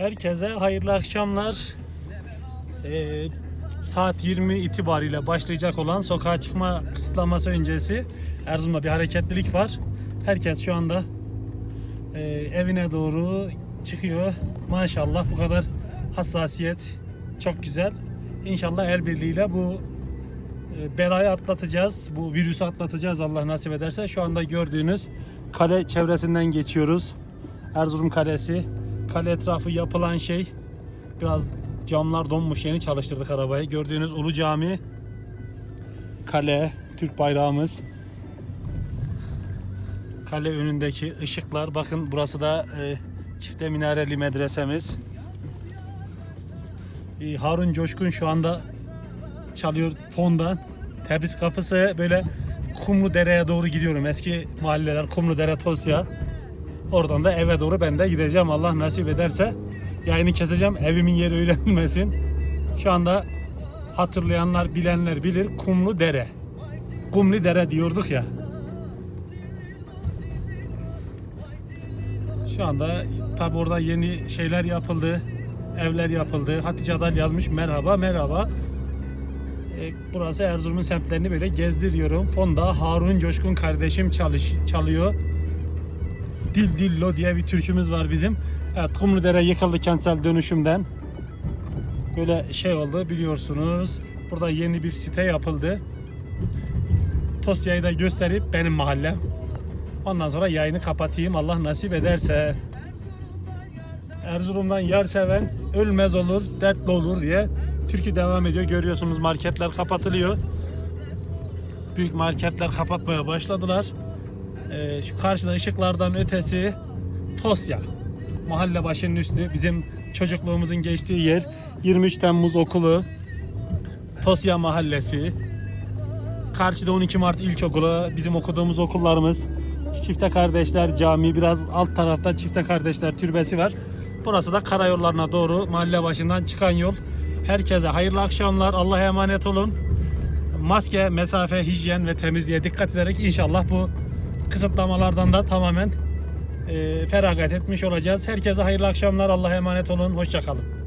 Herkese hayırlı akşamlar. Ee, saat 20 itibariyle başlayacak olan sokağa çıkma kısıtlaması öncesi Erzurum'da bir hareketlilik var. Herkes şu anda e, evine doğru çıkıyor. Maşallah bu kadar hassasiyet çok güzel. İnşallah el birliğiyle bu e, belayı atlatacağız. Bu virüsü atlatacağız Allah nasip ederse. Şu anda gördüğünüz kale çevresinden geçiyoruz. Erzurum Kalesi. Kale etrafı yapılan şey biraz camlar donmuş yeni çalıştırdık arabayı. Gördüğünüz Ulu Cami kale, Türk bayrağımız. Kale önündeki ışıklar. Bakın burası da e, çifte minareli medresemiz. E, Harun Coşkun şu anda çalıyor fondan. Tebriz kapısı böyle Kumlu Dere'ye doğru gidiyorum. Eski mahalleler Kumlu Dere Tosya. Oradan da eve doğru ben de gideceğim Allah nasip ederse. Yayını keseceğim evimin yeri öğrenilmesin. Şu anda hatırlayanlar bilenler bilir Kumlu Dere. Kumlu Dere diyorduk ya. Şu anda tabi orada yeni şeyler yapıldı. Evler yapıldı. Hatice Adal yazmış merhaba merhaba. E, burası Erzurum'un semtlerini böyle gezdiriyorum. Fonda Harun Coşkun kardeşim çalış, çalıyor. Dil Dillo diye bir türkümüz var bizim. Evet Kumludere yıkıldı kentsel dönüşümden. Böyle şey oldu biliyorsunuz. Burada yeni bir site yapıldı. Tosya'yı da gösterip benim mahallem. Ondan sonra yayını kapatayım Allah nasip ederse. Erzurum'dan yer seven ölmez olur, dertli olur diye türkü devam ediyor. Görüyorsunuz marketler kapatılıyor. Büyük marketler kapatmaya başladılar. Ee, şu karşıda ışıklardan ötesi Tosya. Mahalle başının üstü. Bizim çocukluğumuzun geçtiği yer. 23 Temmuz okulu. Tosya Mahallesi. Karşıda 12 Mart İlkokulu. Bizim okuduğumuz okullarımız. Çifte Kardeşler Camii. Biraz alt tarafta Çifte Kardeşler Türbesi var. Burası da karayollarına doğru mahalle başından çıkan yol. Herkese hayırlı akşamlar. Allah'a emanet olun. Maske, mesafe, hijyen ve temizliğe dikkat ederek inşallah bu kısıtlamalardan da tamamen e, feragat etmiş olacağız. Herkese hayırlı akşamlar. Allah'a emanet olun. Hoşçakalın.